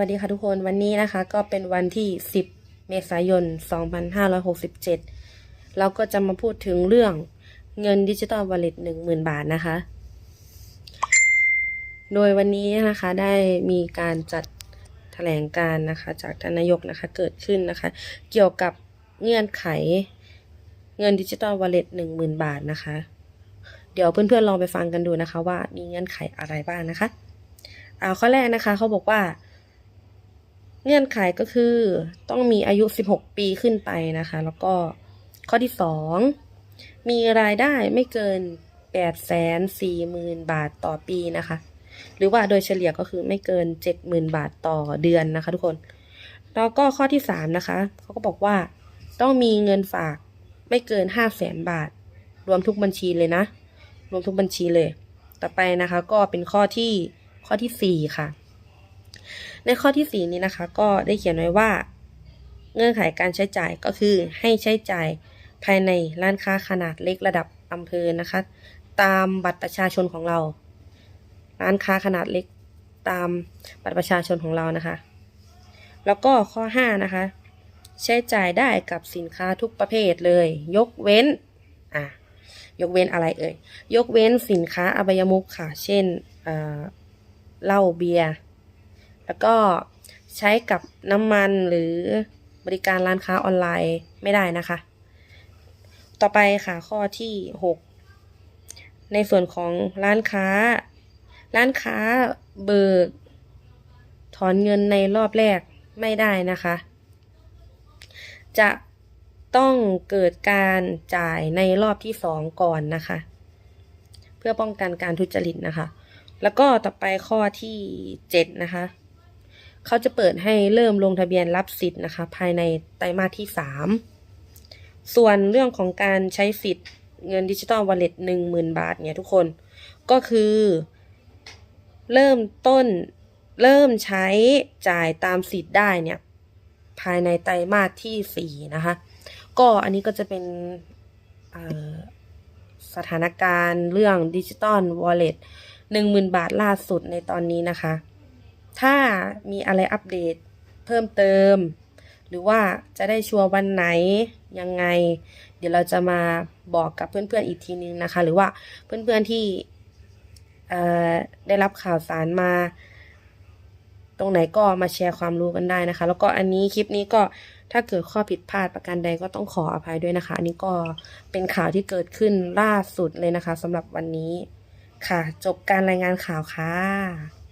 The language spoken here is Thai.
วัสดีค่ะทุกคนวันนี้นะคะ ก็เป็นวันที่ 10 เมษายน 2567 เราก็จะมาพูดถึงเรื่องเงินดิจิตอลวอลเล็ต10,000 บาทนะคะ โดยวันนี้นะคะได้มีการจัดแถลงการณ์นะคะ จากทานนายกนะคะเกิดขึ้นนะคะ เกี่ยวกับเงื่อนไขเงินดิจิตอลวอลเล็ต10,000 บาทนะคะ เดี๋ยวเพื่อนๆลองไปฟังกันดูนะคะ ว่ามีเงื่อนไขอะไรบ้างนะคะอ่าข้อแรกนะคะเขาบอกว่า เงื่อนไขก็คือต้องมีอายุ 16 ปีขึ้นไปนะคะ แล้วก็ข้อที่ 2 มีรายได้ไม่เกิน 8 4 0 0 0 0 บาทต่อปีนะคะ หรือว่าโดยเฉลี่ยก็คือไม่เกิน 70,000 บาทต่อเดือนนะคะ ทุกคน แล้วก็ข้อที่ 3 นะคะ เขาก็บอกว่าต้องมีเงินฝากไม่เกิน 5 0 0 0 0 0 บาท รวมทุกบัญชีเลยนะ รวมทุกบัญชีเลย ต่อไปนะคะ ก็เป็นข้อที่ข้อที่ 4 ค่ะ ในข้อที่ 4 นี้นะคะ ก็ได้เขียนไว้ว่า เงื่อนไขการใช้จ่ายก็คือให้ใช้จ่ายภายในร้านค้าขนาดเล็กระดับอำเภอนะคะ ตามบัตรประชาชนของเรา ร้านค้าขนาดเล็กตามบัตรประชาชนของเรานะคะ แล้วก็ข้อ 5 นะคะ ใช้จ่ายได้กับสินค้าทุกประเภทเลย ยกเว้นอะยกเว้นอะไรเอ่ย ยกเว้นสินค้าอบายมุขค่ะ เช่นเเหล้าเบียร์ แล้วก็ใช้กับน้ำมันหรือบริการร้านค้าออนไลน์ไม่ได้นะคะ ต่อไปค่ะข้อที่ 6 ในส่วนของร้านค้า ร้านค้าเบิก ถอนเงินในรอบแรกไม่ได้นะคะ จะต้องเกิดการจ่ายในรอบที่สองก่อนนะคะ เพื่อป้องกันการทุจริตนะคะ แล้วก็ต่อไปข้อที่เจ็ดนะคะ เขาจะเปิดให้เริ่มลงทะเบียนรับสิทธิ์นะคะ ภายในไตรมาสที่สามส่วนเรื่องของการใช้สิทธิ์เงินดิจิตอลวอลเล็ตหนึ่งหมื่นบาทเนี่ยทุกคนก็คือ เริ่มต้นเริ่มใช้จ่ายตามสิทธิ์ได้เนี่ย ภายในไตรมาสที่สี่นะคะ ก็อันนี้ก็จะเป็นสถานการณ์เรื่องดิจิตอลวอลเล็ตหนึ่งหมื่นบาทล่าสุดในตอนนี้นะคะ ถ้ามีอะไรอัปเดตเพิ่มเติม หรือว่าจะได้ชัวร์วันไหนยังไง เดี๋ยวเราจะมาบอกกับเพื่อนๆอีกทีนึงนะคะ หรือว่าเพื่อนๆที่ได้รับข่าวสารมา ตรงไหนก็มาแชร์ความรู้กันได้นะคะ แล้วก็อันนี้คลิปนี้ก็ถ้าเกิดข้อผิดพลาดประการใดก็ต้องขออภัยด้วยนะคะ อันนี้ก็เป็นข่าวที่เกิดขึ้นล่าสุดเลยนะคะสำหรับวันนี้ค่ะ จบการรายงานข่าวค่ะ